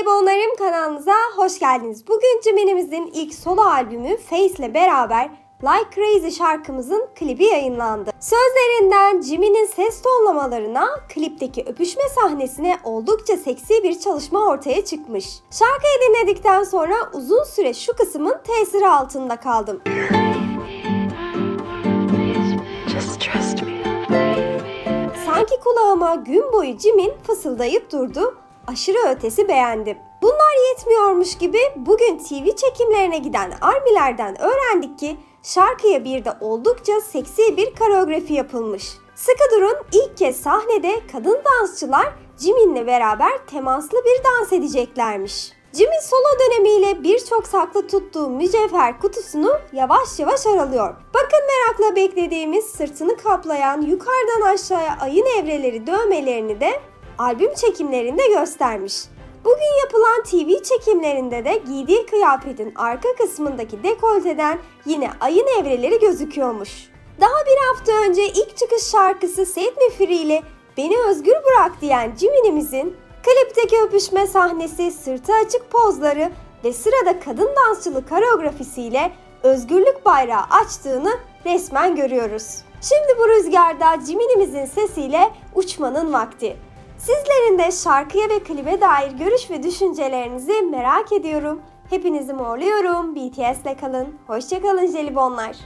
Jelibonlarım kanalımıza hoş geldiniz. Bugün Jimin'imizin ilk solo albümü Face ile beraber Like Crazy şarkımızın klibi yayınlandı. Sözlerinden Jimin'in ses tonlamalarına, klipteki öpüşme sahnesine oldukça seksi bir çalışma ortaya çıkmış. Şarkıyı dinledikten sonra uzun süre şu kısmın tesiri altında kaldım. Sanki kulağıma gün boyu Jimin fısıldayıp durdu. Aşırı ötesi beğendim. Bunlar yetmiyormuş gibi bugün TV çekimlerine giden armilerden öğrendik ki şarkıya bir de oldukça seksi bir koreografi yapılmış. Sıkı durun ilk kez sahnede kadın dansçılar Jimin'le beraber temaslı bir dans edeceklermiş. Jimin solo dönemiyle birçok saklı tuttuğu mücevher kutusunu yavaş yavaş aralıyor. Bakın merakla beklediğimiz sırtını kaplayan yukarıdan aşağıya ayın evreleri dövmelerini de albüm çekimlerinde göstermiş. Bugün yapılan TV çekimlerinde de giydiği kıyafetin arka kısmındaki dekolteden yine ayın evreleri gözüküyormuş. Daha bir hafta önce ilk çıkış şarkısı Set Me Free ile Beni Özgür Bırak diyen Jimin'imizin klipteki öpüşme sahnesi, sırtı açık pozları ve sırada kadın dansçılık koreografisiyle özgürlük bayrağı açtığını resmen görüyoruz. Şimdi bu rüzgarda Jimin'imizin sesiyle uçmanın vakti. Sizlerin de şarkıya ve klibe dair görüş ve düşüncelerinizi merak ediyorum. Hepinizi morluyorum. BTS'le kalın. Hoşçakalın jelibonlar.